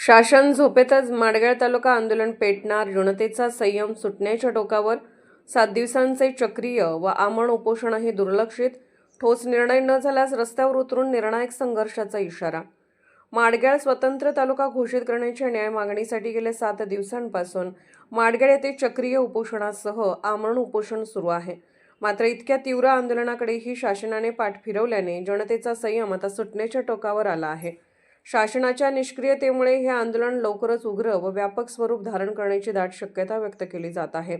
शासन झोपेतच माडगाळ तालुका आंदोलन पेटणार जनतेचा संयम सुटण्याच्या टोकावर सात दिवसांचे चक्रीय व आमरण उपोषणही दुर्लक्षित. ठोस निर्णय न झाल्यास रस्त्यावर उतरून निर्णायक संघर्षाचा इशारा. माडगाळ स्वतंत्र तालुका घोषित करण्याच्या न्याय मागणीसाठी गेल्या सात दिवसांपासून माडगाळ येथे चक्रीय उपोषणासह आमरण उपोषण सुरू आहे. मात्र इतक्या तीव्र आंदोलनाकडेही शासनाने पाठ फिरवल्याने जनतेचा संयम आता सुटण्याच्या टोकावर आला आहे. शासनाच्या निष्क्रियतेमुळे हे आंदोलन लवकरच उग्र व व्यापक स्वरूप धारण करण्याची दाट शक्यता व्यक्त केली जात आहे.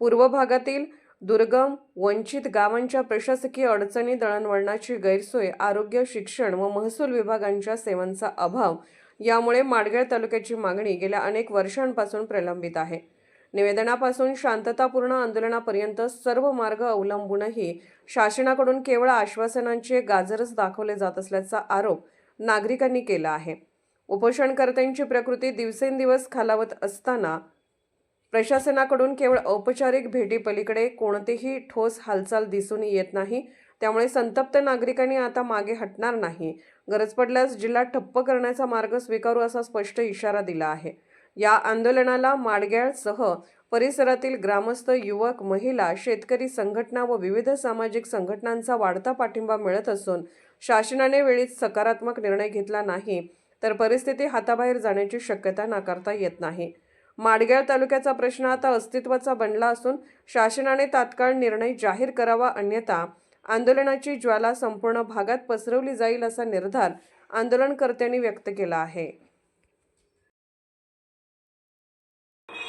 पूर्व भागातील दुर्गम वंचित गावांच्या प्रशासकीय अडचणी दळणवळणाची गैरसोय आरोग्य शिक्षण व महसूल विभागांच्या सेवांचा अभाव यामुळे माडगळ तालुक्याची मागणी गेल्या अनेक वर्षांपासून प्रलंबित आहे. निवेदनापासून शांततापूर्ण आंदोलनापर्यंत सर्व मार्ग अवलंबूनही शासनाकडून केवळ आश्वासनांचे गाजरच दाखवले जात असल्याचा आरोप नागरिकांनी केला आहे. उपोषणकर्त्यांची प्रकृती दिवसेंदिवस खालावत असताना प्रशासनाकडून केवळ औपचारिक भेटीपलीकडे कोणतीही ठोस हालचाल दिसून येत नाही. त्यामुळे संतप्त नागरिकांनी आता मागे हटणार नाही. गरज पडल्यास जिल्हा ठप्प करण्याचा मार्ग स्वीकारू असा स्पष्ट इशारा दिला आहे. या आंदोलनाला माडग्याळसह परिसरातील ग्रामस्थ युवक महिला शेतकरी संघटना व विविध सामाजिक संघटनांचा वाढता पाठिंबा मिळत असून शासनाने वेळीच सकारात्मक निर्णय घेतला नाही तर परिस्थिती हाताबाहेर जाण्याची शक्यता नाकारता येत नाही. माडग्याळ तालुक्याचा प्रश्न आता अस्तित्वाचा बनला असून शासनाने तात्काळ निर्णय जाहीर करावा अन्यथा आंदोलनाची ज्वाला संपूर्ण भागात पसरवली जाईल असा निर्धार आंदोलनकर्त्यांनी व्यक्त केला आहे.